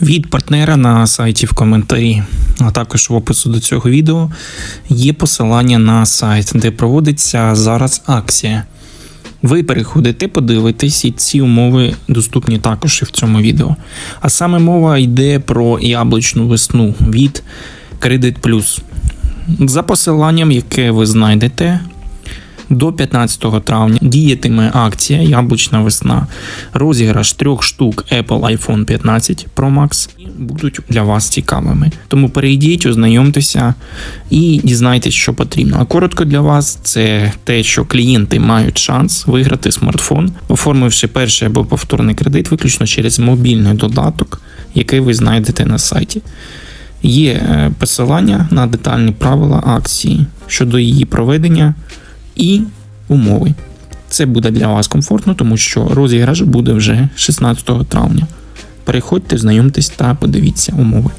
від партнера на сайті в коментарі, а також в опису до цього відео є посилання на сайт, де проводиться зараз акція. Ви переходите, подивитесь, і ці умови доступні також і в цьому відео. А саме мова йде про яблучну весну від Credit Plus. За посиланням, яке ви знайдете до 15 травня діятиме акція Яблучна весна. Розіграш трьох штук Apple iPhone 15 Pro Max будуть для вас цікавими. Тому перейдіть, ознайомтеся і дізнайтесь, що потрібно. А коротко для вас це те, що клієнти мають шанс виграти смартфон, оформивши перший або повторний кредит виключно через мобільний додаток, який ви знайдете на сайті. Є е, посилання на детальні правила акції щодо її проведення і умови. Це буде для вас комфортно, тому що розіграш буде вже 16 травня. Переходьте, знайомтесь та подивіться умови.